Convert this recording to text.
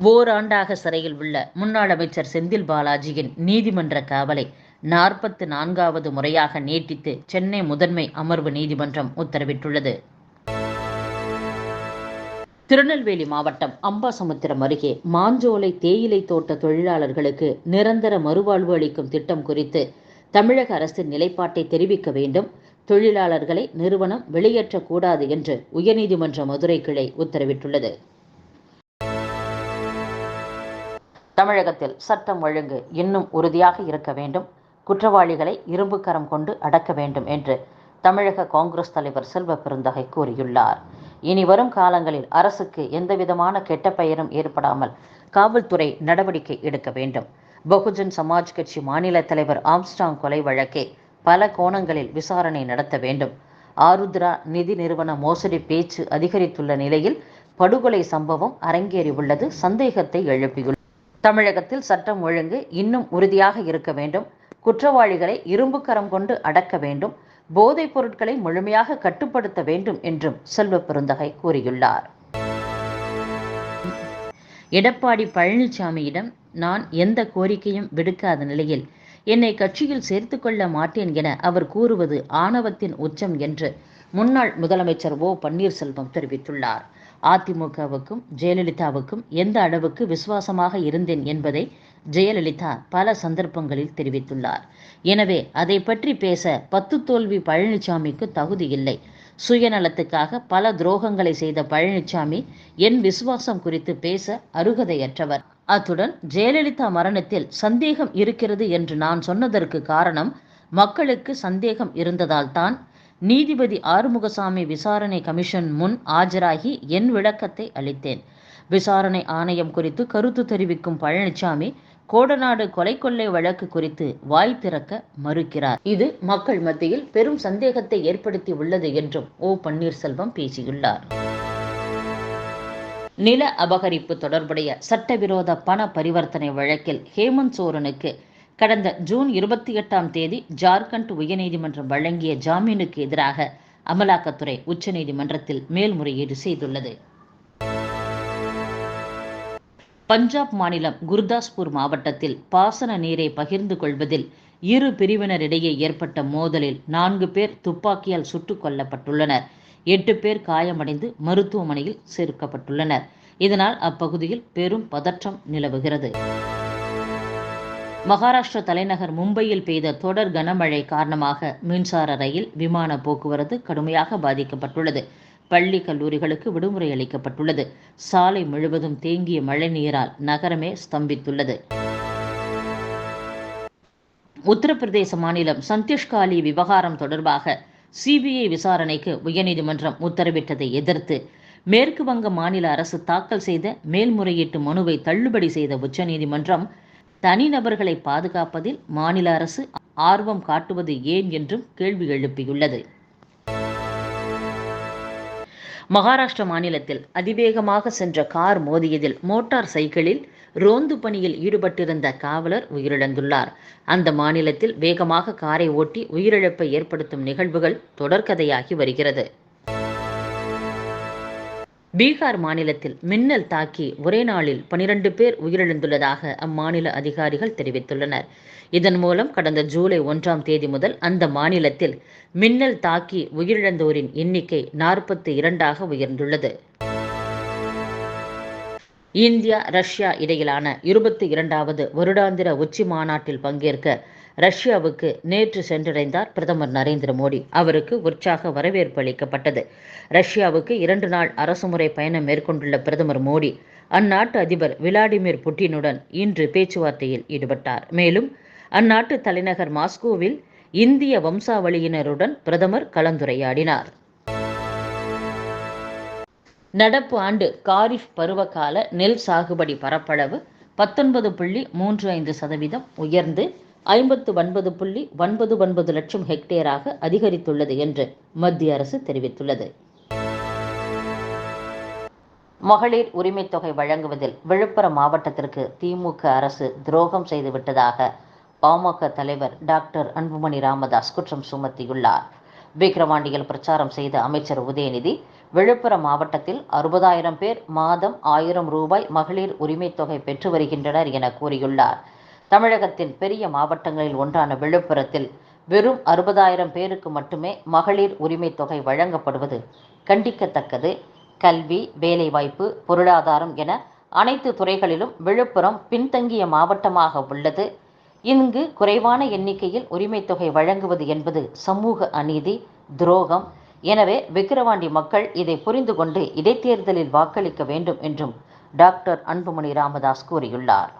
ஓராண்டாக சிறையில் உள்ள முன்னாள் அமைச்சர் செந்தில் பாலாஜியின் நீதிமன்ற காவலை நாற்பத்து நான்காவது முறையாக நீட்டித்து சென்னை முதன்மை அமர்வு நீதிமன்றம் உத்தரவிட்டுள்ளது. திருநெல்வேலி மாவட்டம் அம்பாசமுத்திரம் அருகே மாஞ்சோலை தேயிலை தோட்ட தொழிலாளர்களுக்கு நிரந்தர மறுவாழ்வு அளிக்கும் திட்டம் குறித்து தமிழக அரசின் நிலைப்பாட்டை தெரிவிக்க வேண்டும். தொழிலாளர்களை நிறுவனம் வெளியேற்றக்கூடாது என்று உயர்நீதிமன்ற மதுரை கிளை உத்தரவிட்டுள்ளது. தமிழகத்தில் சட்டம் ஒழுங்கு இன்னும் உறுதியாக இருக்க வேண்டும். குற்றவாளிகளை இரும்பு கரம் கொண்டு அடக்க வேண்டும் என்று தமிழக காங்கிரஸ் தலைவர் செல்வ பெருந்தகை கூறியுள்ளார். இனி வரும் காலங்களில் அரசுக்கு எந்தவிதமான கெட்ட பெயரும் ஏற்படாமல் காவல்துறை நடவடிக்கை எடுக்க வேண்டும். பகுஜன் சமாஜ் கட்சி மாநில தலைவர் ஆம்ஸ்டாங் கொலை வழக்கே பல கோணங்களில் விசாரணை நடத்த வேண்டும். ஆருத்ரா நிதி நிறுவன மோசடி பேச்சு அதிகரித்துள்ள நிலையில் படுகொலை சம்பவம் அரங்கேறியுள்ளது. சந்தேகத்தை எழுப்பியுள்ளது. தமிழகத்தில் சட்டம் ஒழுங்கு இன்னும் உறுதியாக இருக்க வேண்டும். குற்றவாளிகளை இரும்பு கரம் கொண்டு அடக்க வேண்டும். போதைப் பொருட்களை முழுமையாக கட்டுப்படுத்த வேண்டும் என்றும் செல்வ பெருந்தகை கூறியுள்ளார். எடப்பாடி பழனிசாமியிடம் நான் எந்த கோரிக்கையும் விடுக்காத நிலையில் என்னை கட்சியில் சேர்த்து கொள்ள மாட்டேன் என அவர் கூறுவது ஆணவத்தின் உச்சம் என்று முன்னாள் முதலமைச்சர் ஓ பன்னீர்செல்வம் தெரிவித்துள்ளார். அதிமுகவுக்கும் ஜெயலலிதாவுக்கும் எந்த அளவுக்கு விசுவாசமாக இருந்தேன் என்பதை ஜெயலலிதா பல சந்தர்ப்பங்களில் தெரிவித்துள்ளார். எனவே அதை பற்றி பேச பத்து தோல்வி பழனிசாமிக்கு தகுதி இல்லை. சுயநலத்துக்காக பல துரோகங்களை செய்த பழனிசாமி என் விசுவாசம் குறித்து பேச அருகதையற்றவர். அத்துடன் ஜெயலலிதா மரணத்தில் சந்தேகம் இருக்கிறது என்று நான் சொன்னதற்கு காரணம் மக்களுக்கு சந்தேகம் இருந்ததால் தான் நீதிபதி ஆறுமுகசாமி விசாரணை கமிஷன் முன் ஆஜராகி என் விளக்கத்தை அளித்தேன். விசாரணை ஆணையம் குறித்து கருத்து தெரிவிக்கும் பழனிசாமி கோடநாடு கொலை கொள்ளை வழக்கு குறித்து வாய் திறக்க மறுக்கிறார். இது மக்கள் மத்தியில் பெரும் சந்தேகத்தை ஏற்படுத்தி உள்ளது என்றும் ஓ. பன்னீர்செல்வம் பேசியுள்ளார். நில அபகரிப்பு தொடர்புடைய சட்டவிரோத பண பரிவர்த்தனை வழக்கில் ஹேமந்த் சோரனுக்கு கடந்த ஜூன் இருபத்தி எட்டாம் தேதி ஜார்க்கண்ட் உயர்நீதிமன்றம் வழங்கிய ஜாமீனுக்கு எதிராக அமலாக்கத்துறை உச்சநீதிமன்றத்தில் மேல்முறையீடு செய்துள்ளது. பஞ்சாப் மாநிலம் குர்தாஸ்பூர் மாவட்டத்தில் பாசன நீரை பகிர்ந்து கொள்வதில் இரு பிரிவினரிடையே ஏற்பட்ட மோதலில் நான்கு பேர் துப்பாக்கியால் சுட்டுக் கொல்லப்பட்டுள்ளனர். எட்டு பேர் காயமடைந்து மருத்துவமனையில் சேர்க்கப்பட்டுள்ளனர். இதனால் அப்பகுதியில் பெரும் பதற்றம் நிலவுகிறது. மகாராஷ்டிர தலைநகர் மும்பையில் பெய்த தொடர் கனமழை காரணமாக மின்சார ரயில் விமான போக்குவரத்து கடுமையாக பாதிக்கப்பட்டுள்ளது. பள்ளி கல்லூரிகளுக்கு விடுமுறை அளிக்கப்பட்டுள்ளது. சாலை முழுவதும் தேங்கிய மழைநீரால் நகரமே ஸ்தம்பித்துள்ளது. உத்தரப்பிரதேச மாநிலம் சந்தீஷ்காலி விவகாரம் தொடர்பாக சிபிஐ விசாரணைக்கு உயர்நீதிமன்றம் உத்தரவிட்டதை எதிர்த்து மேற்கு வங்க மாநில அரசு தாக்கல் செய்த மேல்முறையீட்டு மனுவை தள்ளுபடி செய்த உச்சநீதிமன்றம் தனிநபர்களை பாதுகாப்பதில் மாநில அரசு ஆர்வம் காட்டுவது ஏன் என்றும் கேள்வி எழுப்பியுள்ளது. மகாராஷ்டிர மாநிலத்தில் அதிவேகமாக சென்ற கார் மோதியதில் மோட்டார் சைக்கிளில் ரோந்து பணியில் ஈடுபட்டிருந்த காவலர் உயிரிழந்துள்ளார். அந்த மாநிலத்தில் வேகமாக காரை ஓட்டி உயிரிழப்பை ஏற்படுத்தும் நிகழ்வுகள் தொடர்கதையாகி வருகிறது. பீகார் மாநிலத்தில் மின்னல் தாக்கி ஒரே நாளில் பனிரெண்டு பேர் உயிரிழந்துள்ளதாக அம்மாநில அதிகாரிகள் தெரிவித்துள்ளனர். இதன் மூலம் கடந்த ஜூலை ஒன்றாம் தேதி முதல் அந்த மாநிலத்தில் மின்னல் தாக்கி உயிரிழந்தோரின் எண்ணிக்கை நாற்பத்தி இரண்டாக உயர்ந்துள்ளது. இந்தியா ரஷ்யா இடையிலான இருபத்தி இரண்டாவது வருடாந்திர உச்சி மாநாட்டில் பங்கேற்க ரஷ்யாவுக்கு நேற்று சென்றடைந்தார் பிரதமர் நரேந்திர மோடி. அவருக்கு உற்சாக வரவேற்பு அளிக்கப்பட்டது. ரஷ்யாவுக்கு இரண்டு நாள் அரசுமுறை பயணம் மேற்கொண்டுள்ள பிரதமர் மோடி அந்நாட்டு அதிபர் விளாடிமிர் புட்டினுடன் இன்று பேச்சுவார்த்தையில் ஈடுபட்டார். மேலும் அந்நாட்டு தலைநகர் மாஸ்கோவில் இந்திய வம்சாவளியினருடன் பிரதமர் கலந்துரையாடினார். நடப்பு ஆண்டு காரிஃப் பருவகால நெல் சாகுபடி பரப்பளவு பத்தொன்பது புள்ளி மூன்று ஐந்து சதவீதம் உயர்ந்து ஐம்பத்து ஒன்பது புள்ளி ஒன்பது ஒன்பது லட்சம் ஹெக்டேராக அதிகரித்துள்ளது என்று மத்திய அரசு தெரிவித்துள்ளது. மகளிர் உரிமைத் தொகை வழங்குவதில் விழுப்புரம் மாவட்டத்திற்கு திமுக அரசு துரோகம் செய்துவிட்டதாக பாமக தலைவர் டாக்டர் அன்புமணி ராமதாஸ் குற்றம் சுமத்தியுள்ளார். விக்கிரவாண்டியில் பிரச்சாரம் செய்த அமைச்சர் உதயநிதி விழுப்புரம் மாவட்டத்தில் அறுபதாயிரம் பேர் மாதம் ஆயிரம் ரூபாய் மகளிர் உரிமைத் தொகை பெற்று வருகின்றனர் என கூறியுள்ளார். தமிழகத்தின் பெரிய மாவட்டங்களில் ஒன்றான விழுப்புரத்தில் வெறும் அறுபதாயிரம் பேருக்கு மட்டுமே மகளிர் உரிமை தொகை வழங்கப்படுவது கண்டிக்கத்தக்கது. கல்வி வேலைவாய்ப்பு பொருளாதாரம் என அனைத்து துறைகளிலும் விழுப்புரம் பின்தங்கிய மாவட்டமாக உள்ளது. இங்கு குறைவான எண்ணிக்கையில் உரிமை தொகை வழங்குவது என்பது சமூக அநீதி துரோகம். எனவே விக்கிரவாண்டி மக்கள் இதை புரிந்து கொண்டு இடைத்தேர்தலில் வாக்களிக்க வேண்டும் என்றும் டாக்டர் அன்புமணி ராமதாஸ் கூறியுள்ளார்.